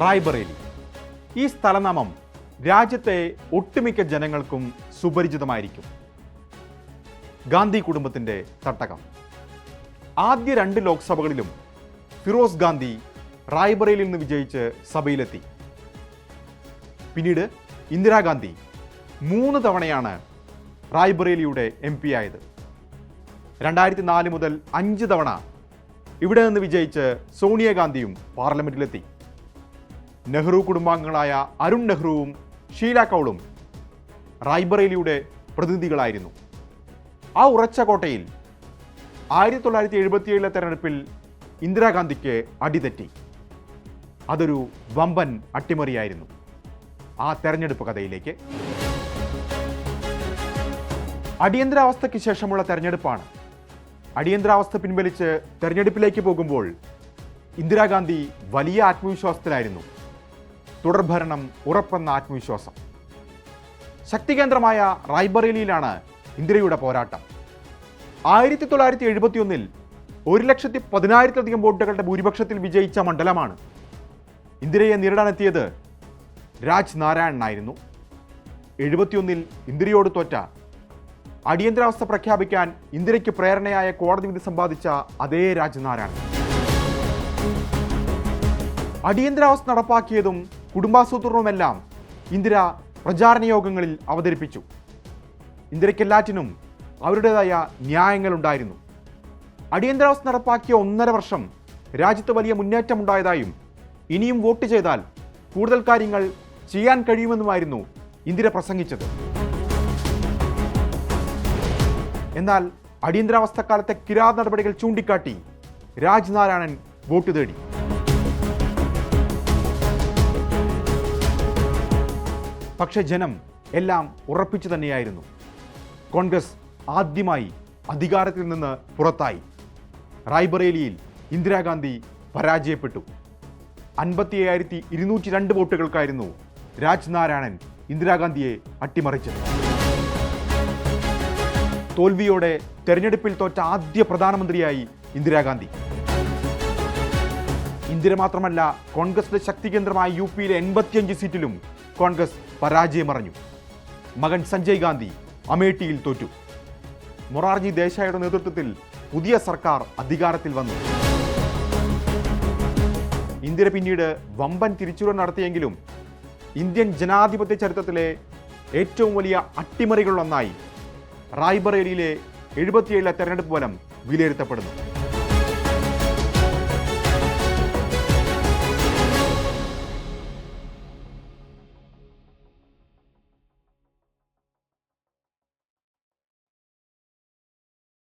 റായ്ബറേലി. ഈ സ്ഥലനാമം രാജ്യത്തെ ഒട്ടുമിക്ക ജനങ്ങൾക്കും സുപരിചിതമായിരിക്കും. ഗാന്ധി കുടുംബത്തിന്റെ തട്ടകം. ആദ്യ രണ്ട് ലോക്സഭകളിലും ഫിറോസ് ഗാന്ധി റായ്ബറേലിൽ നിന്ന് വിജയിച്ച് സഭയിലെത്തി. പിന്നീട് ഇന്ദിരാഗാന്ധി മൂന്ന് തവണയാണ് റായ്ബറേലിയുടെ എം പി ആയത്. രണ്ടായിരത്തി നാല് മുതൽ അഞ്ച് തവണ ഇവിടെ നിന്ന് വിജയിച്ച് സോണിയാഗാന്ധിയും പാർലമെന്റിലെത്തി. നെഹ്റു കുടുംബാംഗങ്ങളായ അരുൺ നെഹ്റുവും ഷീല കൗളും റായ്ബറേലിയുടെ പ്രതിനിധികളായിരുന്നു. ആ ഉറച്ച കോട്ടയിൽ ആയിരത്തി തൊള്ളായിരത്തി എഴുപത്തിയേഴിലെ തെരഞ്ഞെടുപ്പിൽ ഇന്ദിരാഗാന്ധിക്ക് അടിതെറ്റി. അതൊരു വമ്പൻ അട്ടിമറിയായിരുന്നു. ആ തെരഞ്ഞെടുപ്പ് കഥയിലേക്ക്. അടിയന്തരാവസ്ഥയ്ക്ക് ശേഷമുള്ള തെരഞ്ഞെടുപ്പാണ്. അടിയന്തരാവസ്ഥ പിൻവലിച്ച് തെരഞ്ഞെടുപ്പിലേക്ക് പോകുമ്പോൾ ഇന്ദിരാഗാന്ധി വലിയ ആത്മവിശ്വാസത്തിലായിരുന്നു. തുടർഭരണം ഉറപ്പെന്ന ആത്മവിശ്വാസം. ശക്തികേന്ദ്രമായ റായ്ബറേലിയിലാണ് ഇന്ദിരയുടെ പോരാട്ടം. ആയിരത്തി തൊള്ളായിരത്തി എഴുപത്തിയൊന്നിൽ ഒരു ലക്ഷത്തി പതിനായിരത്തിലധികം വോട്ടുകളുടെ ഭൂരിപക്ഷത്തിൽ വിജയിച്ച മണ്ഡലമാണ് ഇന്ദിരയെ നേരിടാനെത്തിയത് രാജ് നാരായണനായിരുന്നു എഴുപത്തിയൊന്നിൽ ഇന്ദിരയോട് തോറ്റ അടിയന്തരാവസ്ഥ പ്രഖ്യാപിക്കാൻ ഇന്ദിരയ്ക്ക് പ്രേരണയായ കോടതി വിധി സമ്പാദിച്ച അതേ രാജ്നാരായണൻ അടിയന്തരാവസ്ഥ നടപ്പാക്കിയതും കുടുംബാസൂത്രണവുമെല്ലാം ഇന്ദിര പ്രചാരണ യോഗങ്ങളിൽ അവതരിപ്പിച്ചു. ഇന്ദിരയ്ക്കെല്ലാറ്റിനും അവരുടേതായ ന്യായങ്ങളുണ്ടായിരുന്നു. അടിയന്തരാവസ്ഥ നടപ്പാക്കിയ ഒന്നര വർഷം രാജ്യത്ത് വലിയ മുന്നേറ്റമുണ്ടായതായും ഇനിയും വോട്ട് ചെയ്താൽ കൂടുതൽ കാര്യങ്ങൾ ചെയ്യാൻ കഴിയുമെന്നുമായിരുന്നു ഇന്ദിര പ്രസംഗിച്ചത്. എന്നാൽ അടിയന്തരാവസ്ഥക്കാലത്തെ കിരാത നടപടികൾ ചൂണ്ടിക്കാട്ടി രാജ്നാരായണൻ വോട്ട് തേടി. പക്ഷെ ജനം എല്ലാം ഉറപ്പിച്ചു തന്നെയായിരുന്നു. കോൺഗ്രസ് ആദ്യമായി അധികാരത്തിൽ നിന്ന് പുറത്തായി. റായ്ബറേലിയിൽ ഇന്ദിരാഗാന്ധി പരാജയപ്പെട്ടു. അൻപത്തി അയ്യായിരത്തി ഇരുന്നൂറ്റി രണ്ട് വോട്ടുകൾക്കായിരുന്നു രാജ്നാരായണൻ ഇന്ദിരാഗാന്ധിയെ അട്ടിമറിച്ചത്. തോൽവിയോടെ തെരഞ്ഞെടുപ്പിൽ തോറ്റ ആദ്യ പ്രധാനമന്ത്രിയായി ഇന്ദിരാഗാന്ധി. ഇന്ദിര മാത്രമല്ല കോൺഗ്രസിന്റെ ശക്തി കേന്ദ്രമായ യു പിയിലെ എൺപത്തിയഞ്ച് സീറ്റിലും കോൺഗ്രസ് പരാജയമറിഞ്ഞു. മകൻ സഞ്ജയ് ഗാന്ധി അമേഠിയിൽ തോറ്റു. മൊറാർജി ദേശായിയുടെ നേതൃത്വത്തിൽ പുതിയ സർക്കാർ അധികാരത്തിൽ വന്നു. ഇന്ദിര പിന്നീട് വമ്പൻ തിരിച്ചുവരവ് നടത്തിയെങ്കിലും ഇന്ത്യൻ ജനാധിപത്യ ചരിത്രത്തിലെ ഏറ്റവും വലിയ അട്ടിമറികളിലൊന്നായി റായ്ബറേലിയിലെ എഴുപത്തിയേഴിലെ തെരഞ്ഞെടുപ്പ് ഫലം വിലയിരുത്തപ്പെടുന്നു.